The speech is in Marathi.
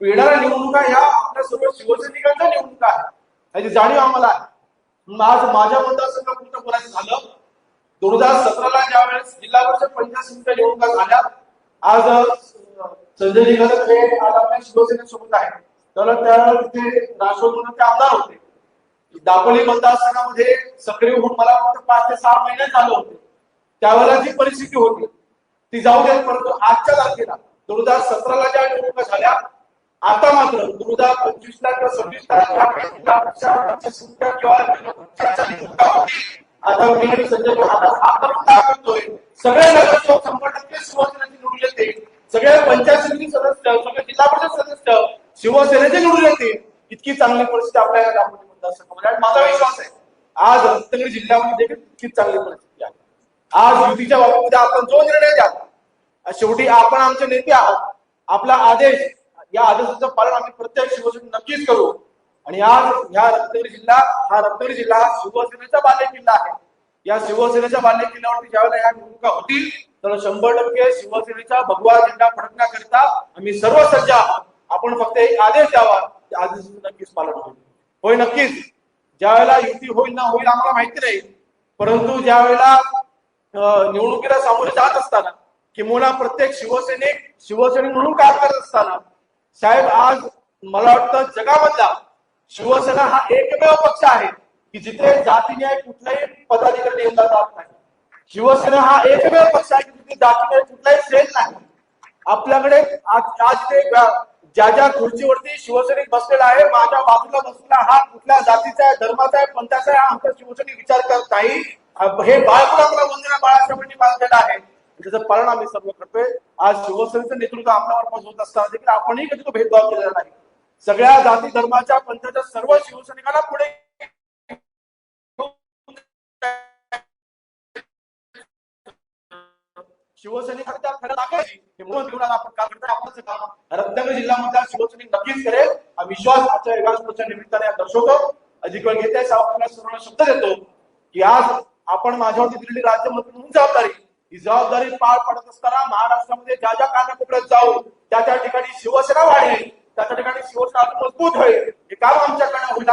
येणाऱ्या निवडणुका ह्या आपल्यासोबत शिवसैनिकांच्या निवडणुका आहेत. याची जाणीव आम्हाला आहे. आज माझ्या मतदारसंघापुरतं बोलायचं झालं. दोन हजार सतराला ज्या वेळेस जिल्हा परिषद पंचायत समितीच्या निवडणुका झाल्या. आज संजय निगलक हे आज आपल्या शिवसेनेसोबत आहे तर त्यावेळेस तिथे राष्ट्रवादी ते आमदार होते. दापोली मतदारसंघामध्ये सक्रिय होऊन मला फक्त पाच ते सहा महिने झाले होते. त्यावेळेला जी परिस्थिती होती ती जाऊ देत परंतु आजच्या तारखेला दोन हजार सतराला ज्या निवडणुका झाल्या आता मात्र दोन हजार पंचवीस ला किंवा सव्वीस तारखेला आता मी संजय आता हा करून सगळे नगरसेवक शंभर टक्के शिवसेनेचे निवडून येते सगळ्या पंचायत समिती सदस्य सगळे जिल्हा परिषद सदस्य शिवसेनेचे निवडून येते इतकी चांगली परिस्थिती आपल्या या मतदारसंघामध्ये. आणि माझा विश्वास आहे आज रत्नागिरी जिल्ह्यामध्ये इतकी इतकीच चांगली परिस्थिती आहे. आज युतीच्या बाबतीमध्ये आपण जो निर्णय द्या शेवटी आपण आमचे नेते आहात. आपला आदेश या आदेशाचं पालन आम्ही प्रत्येक शिवसेने नक्कीच करू. आणि आज ह्या रत्नागिरी जिल्हा हा रत्नागिरी जिल्हा हा शिवसेनेचा बाले किल्ला आहे. या शिवसेनेच्या बाल्य किल्ल्यावरती ज्यावेळेला ह्या निवडणुका होतील तर शंभर टक्के शिवसेनेचा भगवा झेंडा फडकण्याकरिता आम्ही सर्व सज्ज आहोत. आपण फक्त एक आदेश द्यावा त्या आदेशाचं नक्कीच पालन होईल. होय नक्कीच. ज्यावेळेला युती होईल ना होईल आम्हाला माहिती नाही. परंतु ज्या वेळेला निवडणुकीला सामोरे जात असताना किंवा प्रत्येक शिवसैनिक शिवसैनिक म्हणून काम करत असताना साहेब आज मला वाटतं जगामधला शिवसेना हा एकमेव पक्ष आहे की जिथे जातीन्याय कुठलाही पदाधिकारी नेमला जात नाही. शिवसेना हा एकमेव पक्ष आहे की जिथे जातीन्याय कुठलाही सेल नाही. आपल्याकडे आज आज ते ज्या ज्या खुर्चीवरती शिवसैनिक बसलेला आहे माझ्या बाजूला बसलेला हा कुठल्या जातीचा आहे धर्माचा आहे पंथाचा आहे आमचा शिवसैनिक विचार करत नाही. हे बाळकुला आपला वंदना बाळासाहेबांनी बांधलेलं आहे. त्याचा परिणाम आम्ही सर्व करतोय. आज शिवसेनेचं नेतृत्व आपल्यावर होत असताना देखील आपणही कधी तो भेदभाव केलेला नाही. सगळ्या जाती धर्माच्या पंथाच्या सर्व शिवसैनिकांना पुढे शिवसैनिक त्या खरं दाखवायची आपण काम करतो आपणच काम रत्नागिरी जिल्ह्यामधला शिवसैनिक नक्कीच करेल. हा विश्वास आजच्या एकाच निमित्ताने दर्शवतो. अधिक वेळ घेते आपल्याला सर्वांना शब्द देतो. की आज आपण माझ्यावरती दिलेली राज्यमंत्री म्हणून जबाबदारी ही जबाबदारी पार पडत असताना महाराष्ट्रामध्ये ज्या ज्या कानाकोपऱ्यात जाऊ त्या त्या ठिकाणी शिवसेना वाढेल त्या त्या ठिकाणी शिवसेना मजबूत होईल हे काम आमच्याकडे होईल